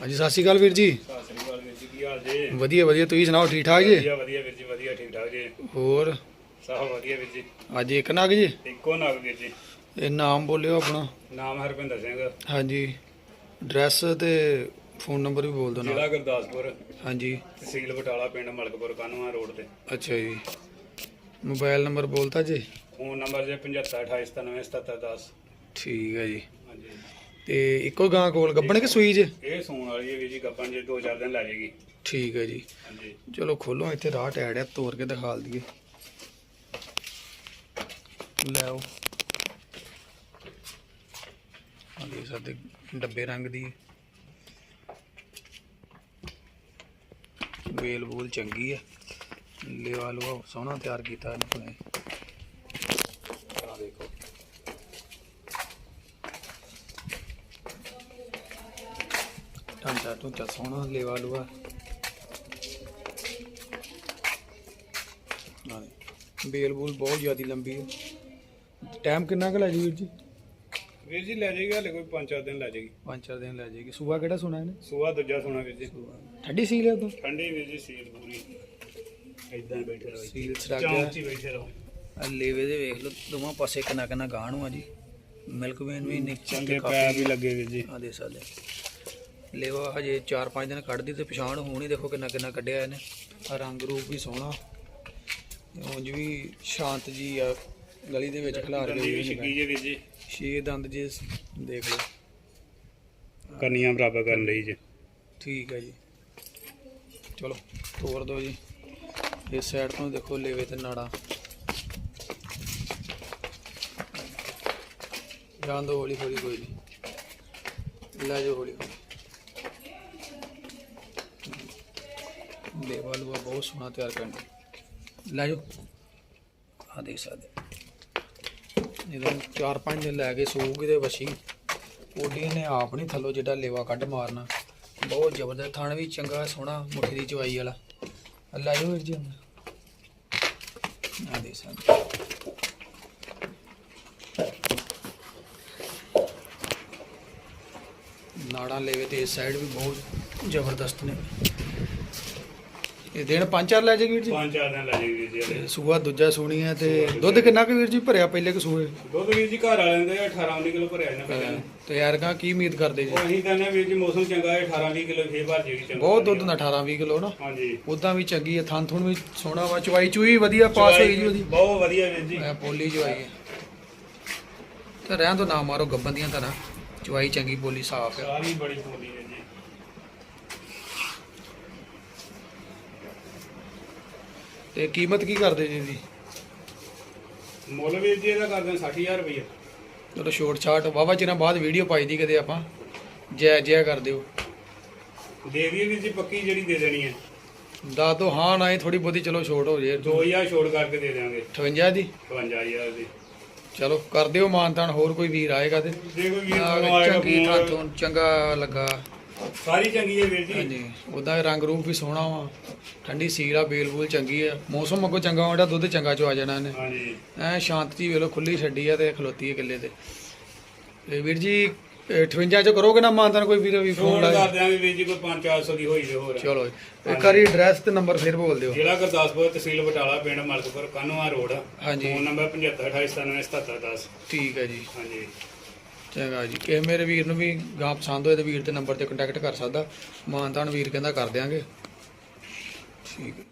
ਹਾਂਜੀ ਸਤਿ ਸ਼੍ਰੀ ਅਕਾਲ ਵੀਰ ਜੀ। ਸਤਿ ਸ੍ਰੀ ਅਕਾਲ ਵੀਰ ਜੀ ਕੀ ਹਾਲ ਜੀ? ਵਧੀਆ ਵਧੀਆ ਤੁਸੀਂ ਸੁਣਾਓ ਠੀਕ ਠਾਕ ਜੀ? ਵਧੀਆ ਵਧੀਆ ਵੀਰ ਜੀ ਵਧੀਆ ਠੀਕ ਠਾਕ ਜੀ। ਹੋਰ? ਸਭ ਵਧੀਆ ਵੀਰ ਜੀ। ਅੱਜ ਇੱਕ ਨਗ ਜੀ? ਇੱਕੋ ਨਾਗ ਵੀਰ ਜੀ। ਇਹ ਨਾਮ ਬੋਲਿਓ ਆਪਣਾ। ਨਾਮ ਹਰਪਿੰਦਰ ਸਿੰਘ। ਹਾਂਜੀ। ਐਡਰੈਸ ਤੇ ਫੋਨ ਨੰਬਰ ਵੀ ਬੋਲ ਦਿਓ ਨਾਲ। ਜ਼ਿਲ੍ਹਾ ਗੁਰਦਾਸਪੁਰ। ਹਾਂਜੀ। ਤਹਿਸੀਲ ਬਟਾਲਾ ਪਿੰਡ ਮਲਕਪੁਰ ਕਾਨੂੰਆਂ ਰੋਡ ਤੇ। ਅੱਛਾ ਜੀ। ਮੋਬਾਈਲ ਨੰਬਰ ਬੋਲਤਾ ਜੀ? ਫੋਨ ਨੰਬਰ ਜੇ 7528977710 ਠੀਕ ਹੈ ਜੀ। ਹਾਂਜੀ। ਤੇ ਇੱਕੋ ਗਾਂ ਕੋਲ ਗੱਬਣ ਕਿ ਸੂਈ ਜੇ? ਇਹ ਸੌਣ ਵਾਲੀ ਹੈ ਵੀਰ ਜੀ ਗੱਪਾਂ ਜੇ 2-4 ਦਿਨ ਲੈ ਜਾਏਗੀ ਠੀਕ ਹੈ ਜੀ। ਹਾਂਜੀ। ਚਲੋ ਖੋਲੋ ਇੱਥੇ ਰਾਹ ਟੈੜ ਆ ਤੋੜ ਕੇ ਦਿਖਾਲ ਦਈਏ। ਲੈ ਆਓ ਆ ਦੇਖ ਸਕਦੇ ਡੱਬੇ ਰੰਗ ਦੀ। ਵੇਲ ਬੂਲ ਚੰਗੀ ਆ। ਲੇਵਾ ਲੂਆ ਸੋਹਣਾ ਤਿਆਰ ਕੀਤਾ ਇਹਨਾਂ ਨੇ ਆ ਦੇਖੋ ਢਾਂਚਾ ਢੂੰਚਾ ਸੋਹਣਾ ਲੇਵਾ ਲੂਆ। ਬੇਲ ਬੂਲ ਬਹੁਤ ਜ਼ਿਆਦੀ ਲੰਬੀ ਹੈ ਟਾਈਮ ਕਿੰਨਾ ਕੁ ਲੈ ਜੀ ਵੀਰ ਜੀ? ਵੀਰ ਜੀ ਲੈ ਜਾਏਗੀ ਹਲੇ ਕੋਈ 5-4 ਦਿਨ ਲੈ ਜਾਏਗੀ। ਪੰਜ ਚਾਰ ਦਿਨ ਲੈ ਜਾਏਗੀ। ਸੂਆ ਕਿਹੜਾ ਸੁਣਾ ਇਹਨੇ? ਸੂਆ ਦੂਜਾ ਸੋਣਾ ਵੀਰ ਜੀ। ਠੰਡੀ ਸੀਲ ਹੈ ਉਦੋਂ? ਠੰਡੀ ਵੀਰ ਜੀ ਸੀਲ ਪੂਰੀ। ਇਦਾਂ ਬੈਠੇ ਰਹੋ ਸੀਲ ਛੜਾ ਗਿਆ। ਬੈਠੇ ਰਹੋ। ਆ ਲੇਵੇ ਦੇ ਵੇਖ ਲਓ ਦੋਵਾਂ ਪਾਸੇ ਕਿੰਨਾ ਕਿੰਨਾ ਨੂੰ ਆ ਜੀ। ਮਿਲਕ ਵੇਨ ਵੀ ਨੀਚੇ ਚੰਗੇ ਵੀ ਲੱਗੇ ਵੀਰ ਜੀ। ਆ ਦੇ ਸਕਦੇ ਲੇਵਾ ਹਜੇ 4-5 ਦਿਨ ਕੱਢਦੀ ਤੇ ਪਛਾਣ ਹੋਣੀ ਦੇਖੋ ਕਿੰਨਾ ਕਿੰਨਾ ਕੱਢਿਆ ਇਹਨੇ। ਆ ਰੰਗ ਰੂਪ ਵੀ ਸੋਹਣਾ। ਉਂਝ ਵੀ ਸ਼ਾਂਤ ਜੀ ਆ ਗਲੀ ਦੇ ਵਿੱਚ ਖਿਲਾਰ ਛਿੱਕੀ ਜੇ ਜੀ। ਛੇ ਦੰਦ ਜੇ ਦੇਖ ਲਓ। ਕੰਨੀਆਂ ਬਰਾਬਰ ਕਰਨ ਲਈ ਜੀ। ਠੀਕ ਹੈ ਜੀ। ਚਲੋ ਤੋਰ ਦਿਓ ਜੀ। ਇਸ ਸਾਈਡ ਤੋਂ ਦੇਖੋ ਲੇਵੇ ਤੇ ਨਾੜਾ। ਦੋ ਹੌਲੀ ਹੌਲੀ ਕੋਈ ਨਹੀਂ ਲੈ ਜਾਓ ਹੌਲੀ ਹੌਲੀ ਲੇਵਾ ਲੂਆ ਬਹੁਤ ਸੋਹਣਾ ਤਿਆਰ ਕਰਨਾ ਲੈ ਜਾਓ। ਆ ਦੇਖ ਸਕਦੇ ਜਦੋਂ ਚਾਰ ਪੰਜ ਦਿਨ ਲੈ ਕੇ ਸੂਗੀ ਦੇ ਵਸੀ ਉਹਦੀ ਨੇ ਆਪ ਨਹੀਂ ਥੱਲੋ ਜਿਹੜਾ ਲੇਵਾ ਕੱਢ ਮਾਰਨਾ। ਬਹੁਤ ਜ਼ਬਰਦਸਤ, ਥਣ ਵੀ ਚੰਗਾ, ਸੋਹਣਾ, ਮੁੱਠੀ ਦੀ ਚਵਾਈ ਵਾਲਾ। ਲੈ ਜਾਓ ਵੀਰ ਜੀ ਆ ਦੇ ਸਕਦੇ ਨਾੜਾਂ ਲੇਵੇ ਤੇ ਇਸ ਸਾਈਡ ਵੀ ਬਹੁਤ ਜ਼ਬਰਦਸਤ ਨੇ। ਇਹ ਦਿਨ ਪੰਜ ਚਾਰ ਲੈ ਜਾਏਗੀ ਵੀਰ ਜੀ? ਪੰਜ ਚਾਰ ਦਿਨ ਲੈ ਜਾਏਗੀ ਵੀਰ ਜੀ ਤੇ ਸੂਆ ਦੂਜਾ ਸੋਣੀ ਹੈ ਤੇ ਦੁੱਧ ਕਿੰਨਾ ਕੁ ਵੀਰ ਜੀ ਭਰਿਆ ਪਹਿਲੇ ਕਿ ਸੂਏ? ਦੁੱਧ ਵੀਰ ਜੀ ਘਰ ਵਾਲਿਆਂ ਦੇ 18 19 ਕਿਲੋ ਭਰਿਆ ਇਹਨਾਂ ਪਹਿਲਾਂ। ਤੇ ਯਾਰਗਾ ਕੀ ਉਮੀਦ ਕਰਦੇ ਜੀ? ਅਸੀਂ ਕਹਿੰਦੇ ਵੀਰ ਜੀ ਮੌਸਮ ਚੰਗਾ ਹੈ 18 20 ਕਿਲੋ ਫੇਰ ਭਰ ਜਾਏਗੀ ਚੰਗਾ। ਬਹੁਤ ਦੁੱਧ ਨਾ 18 20 ਕਿਲੋ ਨਾ। ਹਾਂਜੀ। ਉਦਾਂ ਵੀ ਚੰਗੀ ਹੈ ਥਣ ਥੁਣ ਵੀ ਸੋਹਣਾ ਵਾ ਚਵਾਈ ਚੂਈ ਵਧੀਆ ਪਾਸ ਹੋਈ ਜੀ ਉਹਦੀ। ਬਹੁਤ ਵਧੀਆ ਵੀਰ ਜੀ। ਮੈਂ ਪੋਲੀ ਚਵਾਈ ਹੈ ਤੇ ਰਹਿਣ ਤੋਂ ਨਾ ਮਾਰੋ ਗੱਬਨ ਦੀਆਂ ਤਰ੍ਹਾਂ ਚਵਾਈ ਚੰਗੀ ਪੋਲੀ ਸਾਫ਼ ਹੈ ਸਾਰੀ ਬੜੀ ਫੋਲੀ ਹੈ ਜੀ ਤੇ ਕੀਮਤ ਕੀ ਕਰਦੇ ਜੀ ਇਹਦੀ? ਮੁੱਲ ਵੀਰ ਜੀ ਇਹਦਾ ਕਰਦੇ 60000 ਰੁਪਏ ਚਲੋ ਛੋਟ ਛਾਟ ਵਾਵਾ ਚਿਰਾਂ ਬਾਅਦ ਵੀਡੀਓ ਪਾਈ ਦੀ ਕਦੇ ਆਪਾਂ। ਜੈ ਜੈ ਕਰ ਦਿਓ। ਦੇ ਦਈਏ ਵੀਰ ਜੀ ਪੱਕੀ ਜਿਹੜੀ ਦੇ ਦੇਣੀ ਹੈ। ਦਾ ਤੋਂ ਹਾਂ ਨਾ ਹੀ ਥੋੜੀ ਬਹੁਤੀ ਚਲੋ ਛੋਟ ਹੋ ਜੇ। 2000 ਛੋੜ ਕਰਕੇ ਦੇ ਦੇਵਾਂਗੇ 58 ਦੀ? 55000 ਦੀ। ਚਲੋ ਕਰ ਦਿਓ ਮਾਨਤਾਨ ਹੋਰ ਕੋਈ ਵੀਰ ਆਏਗਾ ਤੇ। ਜੇ ਕੋਈ ਵੀਰ ਆਏਗਾ ਚੰਗੀ ਥਾਂ ਤੋਂ ਚੰਗਾ ਲੱਗਾ। ਸਾਰੀ ਚੰਗੀ ਹੈ ਵੀਰ ਜੀ। ਹਾਂਜੀ ਉਹਦਾ ਰੰਗ ਰੂਪ ਵੀ ਸੋਹਣਾ ਵਾ। ਠੰਡੀ ਸੀਲ ਆ ਬੇਲ ਬੂਲ ਚੰਗੀ ਆ। ਮੌਸਮ ਅੱਗੋਂ ਚੰਗਾ ਹੁੰਦਾ ਦੁੱਧ ਚੰਗਾ ਚੋ ਆ ਜਾਣਾ ਇਹਨੇ। ਹਾਂਜੀ। ਐ ਸ਼ਾਂਤ ਵੇਲੋ ਖੁੱਲੀ ਛੱਡੀ ਆ ਤੇ ਖਲੋਤੀ ਹੈ ਕਿੱਲੇ ਤੇ। ਤੇ ਵੀਰ ਜੀ ਇਹ 58 ਚ ਕਰੋਗੇ ਨਾ ਮਾਨਤਨ ਕੋਈ ਵੀਰ ਵੀ ਫੋਨ ਫੋਨ ਲਾਏ? ਕਰ ਦਿਆਂਗੇ ਵੀਰ ਜੀ ਕੋਈ 5-400 ਦੀ ਹੋਈ ਜੇ ਹੋਰ। ਚਲੋ। ਇੱਕ ਵਾਰੀ ਐਡਰੈਸ ਤੇ ਨੰਬਰ ਫੇਰ ਬੋਲ ਦਿਓ। ਜ਼ਿਲ੍ਹਾ ਗੁਰਦਾਸਪੁਰ ਤਹਿਸੀਲ ਬਟਾਲਾ ਪਿੰਡ ਮਲਕਪੁਰ ਕਾਨੂੰਆ ਰੋਡ। ਹਾਂਜੀ। ਫੋਨ ਨੰਬਰ 7528977710 ਠੀਕ ਹੈ ਜੀ। ਹਾਂਜੀ। ਚੰਗਾ ਜੀ। ਕਿਸੇ ਮੇਰੇ ਵੀਰ ਨੂੰ ਵੀ ਗਾਂ ਪਸੰਦ ਹੋਏ ਤੇ ਵੀਰ ਦੇ ਨੰਬਰ ਤੇ ਕੰਟੈਕਟ ਕਰ ਸਕਦਾ। ਮਾਨਤਾਨ ਵੀਰ ਕਹਿੰਦਾ ਕਰ ਦਿਆਂਗੇ। ਠੀਕ ਹੈ।